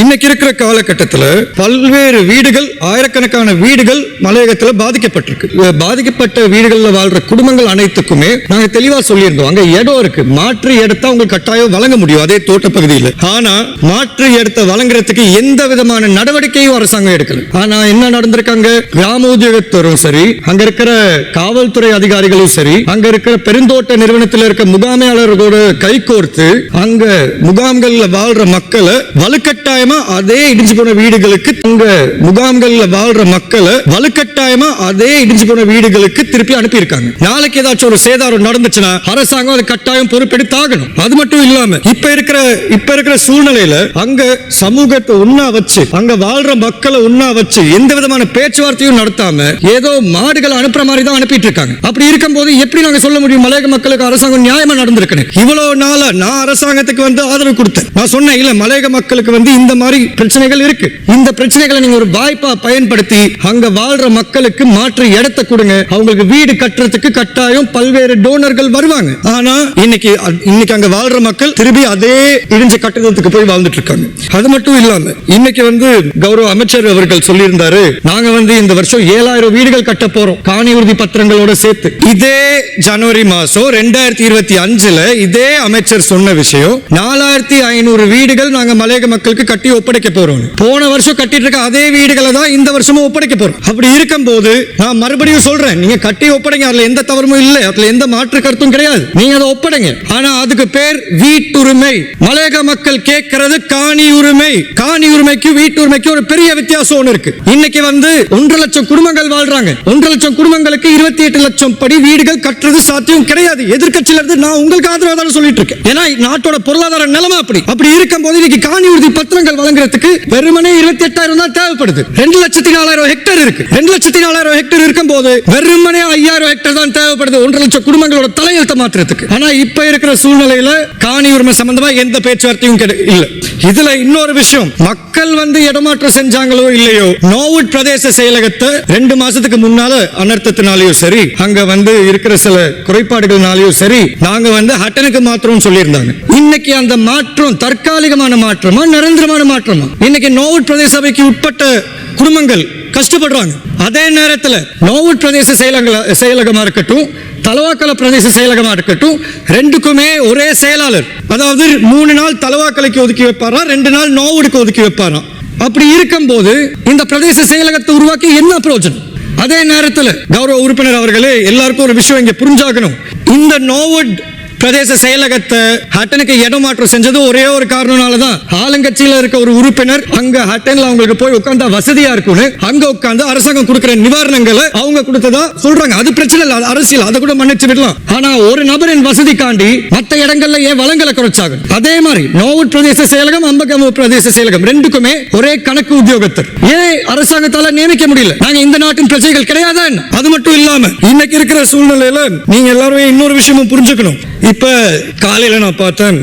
இன்னைக்கு இருக்கிற காலகட்டத்துல பல்வேறு வீடுகள் ஆயிரக்கணக்கான வீடுகள் மலையகத்துல பாதிக்கப்பட்டிருக்கு. பாதிக்கப்பட்ட வீடுகள்ல வாழ்ற குடும்பங்கள் அனைத்துக்குமே நாங்க தெளிவா சொல்லியிருந்தோம். அங்க இடம் இருக்கு. மாற்று இடத்தை உங்களுக்கு கட்டாயம் வழங்க முடியும். அதே தோட்ட பகுதியில். ஆனா மாற்று இடத்தை வழங்குறதுக்கு எந்த விதமான நடவடிக்கையும் அரசாங்கம் எடுக்கல. ஆனா என்ன நடந்திருக்காங்க? கிராம உத்தியோகத்தரும் சரி அங்க இருக்கிற காவல்துறை அதிகாரிகளும் சரி அங்க இருக்கிற பெருந்தோட்ட நிறுவனத்தில் இருக்க முகாமையாளர்களோட கைகோர்த்து அங்க முகாம்கள்ல வாழ்ற மக்களை வலுக்கட்டாயம் அதே இடிஞ்சு போன வீடுகளுக்கு அங்க முகாம்கள்ல வாழ்ற மக்களை வலுக்கட்டாயமா அதே இடிஞ்சு போன வீடுகளுக்கு திருப்பி அனுப்பியிருக்காங்க. நாளைக்கு ஏதாச்சும் ஒரு சேதாரம் நடந்துச்சுன்னா அரசாங்கம் அது கட்டாயம் பொறுப்பெடுத்தாகணும். அது மட்டும் இல்லாம இப்ப இருக்கிற இப்ப இருக்கிற சூழ்நிலையில அங்க சமூகத்தை உண்ணா வச்சு அங்க வாழ்ற மக்களை உண்ணா வச்சு எந்த விதமான பேச்சுவார்த்தையும் நடத்தாம ஏதோ மாடுகளை அனுப்புற மாதிரி தான் அனுப்பிட்டு இருக்காங்க அப்படி இருக்கும்போது எப்படி நாங்க சொல்ல முடியும்? மலையக மக்களுக்கு அரசாங்கம் நியாயமா நடந்திருக்கணும் இவ்வளவு நாளா நான் அரசாங்கத்துக்கு வந்து ஆதரவு கொடுத்தேன். நான் சொன்னேன் இல்ல மலையக மக்களுக்கு வந்து இந்த மாதிரி பிரச்சனைகள் இருக்கு. இந்த பிரச்சனைகளை நீங்க ஒரு வாய்ப்பா பயன்படுத்தி அங்க வாழ்ற மக்களுக்கு மாற்று இடத்தை கொடுங்க. அவங்களுக்கு வீடு கட்டுறதுக்கு கட்டாயம் பல்வேறு டோனர்கள் வருவாங்க. ஆனா இன்னைக்கு இன்னைக்கு அங்க வாழ்ற மக்கள் திரும்பி அதே இடிஞ்ச கட்டடத்துக்கு போய் வாழ்ந்துட்டு இருக்காங்க அது மட்டும் இல்லாம இன்னைக்கு வந்து கௌரவ அமைச்சர் அவர்கள் சொல்லியிருந்தாரு நாங்க வந்து இந்த வருஷம் ஏழாயிரம் வீடுகள் கட்ட போறோம். காணி உறுதி பத்திரங்களோட சேர்த்து. இதே ஜனவரி மாசம் ரெண்டாயிரத்தி இருபத்தி அஞ்சுல இதே அமைச்சர் சொன்ன விஷயம் நாலாயிரத்தி ஐநூறு வீடுகள் நாங்க மலையக மக்களுக்கு கட்ட ஒப்படைக்க போறோம். போன வருஷம் கட்டிட்டு இருக்க அதே வீடுகளை தான் இந்த வருஷமும் ஒப்படைக்க போறோம். அப்படி இருக்கும்போது நான் மறுபடியும் சொல்றேன் நீங்க கட்டி ஒப்படைங்க அதுல எந்த தவறும் இல்லை அதுல எந்த மாற்று கருத்தும் கிடையாது. நீங்க அதை ஒப்படைங்க. ஆனா அதுக்கு பேர் வீட்டுரிமை. மலையக மக்கள் கேட்கறது காணி உரிமை காணி உரிமைக்கு வீட்டுரிமைக்கு ஒரு பெரிய வித்தியாசம் ஒண்ணு இருக்கு. இன்னைக்கு வந்து ஒன்றரை லட்சம் குடும்பங்கள் வாழ்றாங்க. ஒன்றரை லட்சம் குடும்பங்களுக்கு இருபத்தி எட்டு லட்சம் படி வீடுகள் கட்டுறது சாத்தியம் கிடையாது. எதிர்கட்சியில இருந்து நான் உங்களுக்கு ஆதரவாக சொல்லிட்டு இருக்கேன். ஏன்னா நாட்டோட பொருளாதார நிலைமை அப்படி. அப்படி இருக்கும் போது இன்னைக்கு காணி உறுதி பத்திரங்கள் வழங்குறதுக்கு வெறுமனே இருபத்தி எட்டாயிரம் தான் தேவைப்படுது. ரெண்டு லட்சத்தி நாலாயிரம் ஹெக்டேர் இருக்கு. ரெண்டு லட்சத்தி நாலாயிரம் ஹெக்டேர் இருக்கும்போது வெறுமனே ஐயாயிரம் ஹெக்டேர் தான் தேவைப்படுது. ஒன்றரை லட்சம் குடும்பங்களோட தலையெழுத்த மாற்றுறதுக்கு ஆனா இப்ப இருக்கிற சூழ்நிலையில காணி உரிமை சம்பந்தமா எந்த பேச்சுவார்த்தையும் இல்ல. இதுல இன்னொரு விஷயம் மக்கள் வந்து இடமாற்றம் செஞ்சாங்களோ இல்லையோ நோவுட் பிரதேச செயலகத்தை ரெண்டு மாசத்துக்கு முன்னால அனர்த்தத்தினாலயோ சரி அங்க வந்து இருக்கிற சில குறைபாடுகள்னாலயோ சரி நாங்க வந்து ஹட்டனுக்கு மாத்திரம் சொல்லியிருந்தாங்க. இன்னைக்கு அந்த மாற்றம் தற்காலிகமான மாற்றமா நிரந்தரமான மாற்றமா இன்னைக்கு நோவுட் பிரதேச சபைக்கு உட்பட்ட குடும்பங்கள் கஷ்டப்படுறாங்க. அதே நேரத்தில் நோவுட் பிரதேச செயலக செயலகமா இருக்கட்டும் தலவாக்கல பிரதேச செயலகமாக இருக்கட்டும் ரெண்டுக்குமே ஒரே செயலாளர். அதாவது மூணு நாள் தலவாக்கலைக்கு ஒதுக்கி வைப்பாரா ரெண்டு நாள் நோவுடுக்கு ஒதுக்கி வைப்பாராம் அப்படி இருக்கும்போது இந்த பிரதேச செயலகத்தை உருவாக்கி என்ன பிரயோஜனம்? அதே நேரத்தில் கௌரவ உறுப்பினர் அவர்களே எல்லாருக்கும் ஒரு விஷயம் இங்க புரிஞ்சாகணும். இந்த நோவுட் பிரதேச செயலகத்தை ஹட்டனுக்கு இடமாற்றம் செஞ்சது ஒரே ஒரு காரணனால தான் ஆளுங்கட்சியில இருக்க ஒரு உறுப்பினர் அங்க ஹட்டன்ல அவங்களுக்கு போய் உட்கார்ந்தா வசதியா இருக்கும்னு அங்க உட்கார்ந்து அரசாங்கம் கொடுக்கிற நிவாரணங்களை அவங்க கொடுத்ததா சொல்றாங்க. அது பிரச்சனை இல்ல அது அரசியல் அதை கூட மன்னிச்சு விடலாம். ஆனா ஒரு நபரின் வசதிக்காண்டி மத்த இடங்கள்ல ஏன் வளங்களை குறைச்சாங்க? அதே மாதிரி நோவுட் பிரதேச செயலகம் அம்பகம் பிரதேச செயலகம் ரெண்டுக்குமே ஒரே கணக்கு உத்தியோகத்தர். ஏன் அரசாங்கத்தால நியமிக்க முடியல? நாங்க இந்த நாட்டின் பிரஜைகள் கிடையாதா என்ன? அது மட்டும் இல்லாம இன்னைக்கு இருக்கிற சூழ்நிலையில நீங்க எல்லாருமே இன்னொரு விஷயமும் புரிஞ்சுக்கணும். இப்போ காலையில் நான் பார்த்தேன்